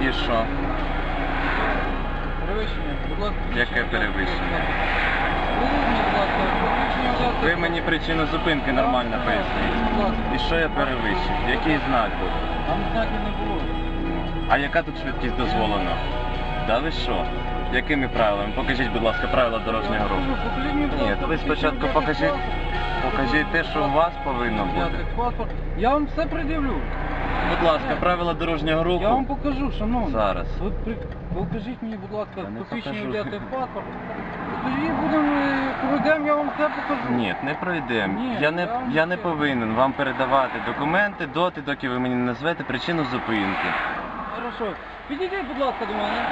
І що? Перевищення. Яке перевищення? Ви мені причину зупинки нормально поясніть. І що я перевищив? Який знак був? Там знаків не було. А яка тут швидкість дозволена? Да ви що? Якими правилами? Покажіть, будь ласка, правила дорожнього руху. Ні, то ви спочатку покажіть, покажіть те, що у вас повинно бути. Я вам все пред'явлю. Будь ласка, правила дорожнього Я вам покажу, шановний. Зараз. Ви при... покажіть мені, будь ласка, Я не посвідчення взяти паспорт. Тоді будемо, е, пройдемо, я вам все покажу. Ні, не пройдемо. Ні, Я не я я не ще- повинен вам передавати документи доти, доки ви мені не назвете причину зупинки. Хорошо. Підійдіть, будь ласка, до мене.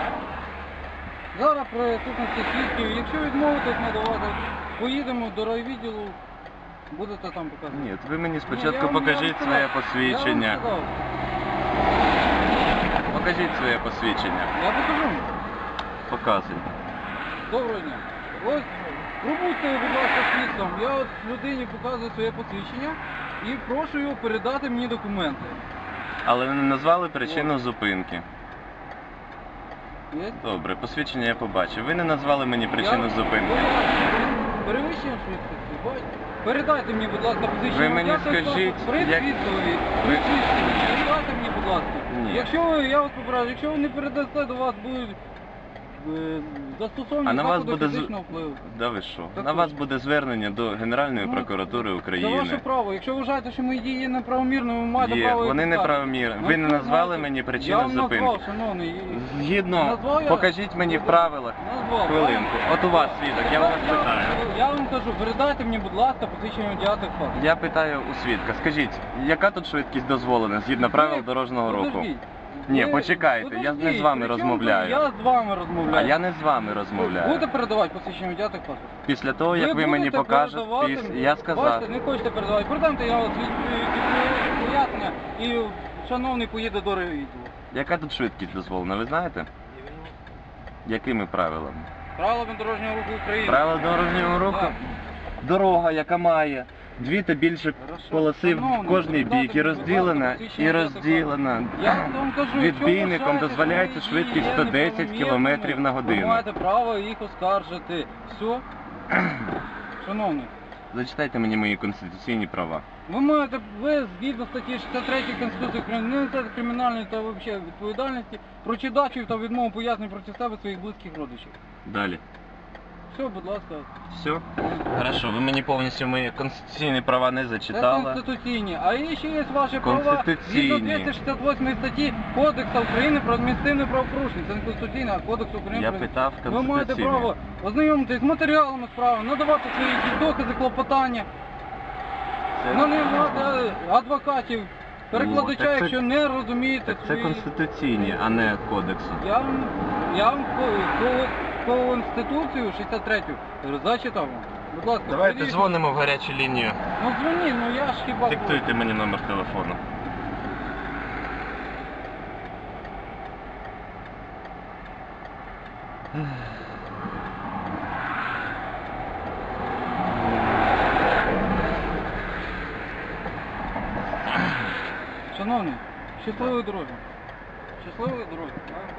Зараз при присутності свідків. Якщо відмовитесь надавати, поїдемо до райвідділу, будете там показувати. Ні, ви мені Ні, спочатку я вам- покажіть я своє сказав. посвідчення. Вам сказав. Покажіть своє посвідчення. Я покажу. Показуйте. Доброго дня. Ось, пробудьте, будь ласка, слідством. Я от людині показую своє посвідчення і прошу його передати мені документи. Але ви не назвали причину зупинки. Є? Добре, посвідчення я побачив. Ви не назвали мені причину Я- зупинки. Ласка, Перевищення швидкості, бачите? Передайте мені, будь ласка. Ви мені скажіть, При як- свідкові. При Ви-. Передайте мені, будь ласка. Ні. Якщо ви, я вас попрошу, якщо ви не передасте, до вас будуть е, А на вас буде з- фізичного впливу. Да ви що? Так На вас буде звернення до Генеральної Ну, прокуратури Це ваше України. право. Якщо вважаєте, що мої дії є неправомірними, ви маєте Є, право їх вони оскаржити. неправомірні. Ну, Ви не це назвали мені Я причину вам зупинки. назвав, шановний. і- Згідно, Назвав я? покажіть мені в правилах. Назвав. Хвилинку. От у вас свідок, я у вас питаю. Я вам кажу, передайте мені, будь ласка, посвідчення водіатих фактів. Я питаю у свідка, скажіть, яка тут швидкість дозволена згідно правил дорожнього руху? Подождіть. Ні, Ви- почекайте, я не з подождіть, вами при чому розмовляю. тут Я з вами розмовляю. А я не з вами розмовляю. Будете передавати посвідчення водіатих фактів? Після того, як ви, мені будете покажете, передавати піс... мені- я сказав. Бачите, не хочете передавати. Передамте, я вас пояснення і шановний поїде до ревідділу. Яка тут швидкість дозволена, ви знаєте? Якими правилами? Правилами дорожнього руху України. Правила дорожнього руху? Так. Дорога, яка має дві та більше полоси в кожний бік і розділена, і розділена. Відбійником дозволяється швидкість 110 неправомірними, км на годину. Ви маєте право їх оскаржити. Все? Шановний, Зачитайте мені мої конституційні права. ви маєте, ви згідно статті 63 Конституції України не кримінальної та взагалі відповідальності про чидачів та відмову пояснень проти себе своїх близьких родичів. Далі. Все, будь ласка. Все? Хорошо, ви мені повністю мої конституційні права не Це зачитали. конституційні. А є ще є ваші права Конституційні. 268 статті Кодексу України про адміністративне правопорушення. Це не конституційне, а Кодекс України Я про питав Ви маєте конституційні. право ознайомитись з матеріалами справи, надавати свої якісь докази, клопотання, Це- нанимати адвокатів, перекладача, так це- якщо не розумієте Так це свої... конституційні, а не кодексу. Я вам, я вам Конституцію 63-ю зачитав вам. Будь ласка, Давайте придивіть. дзвонимо в гарячу лінію. Ну дзвоніть, ну я ж хіба... Диктуйте мені номер телефону. Шановний, щасливої дороги. Щасливої дороги. так?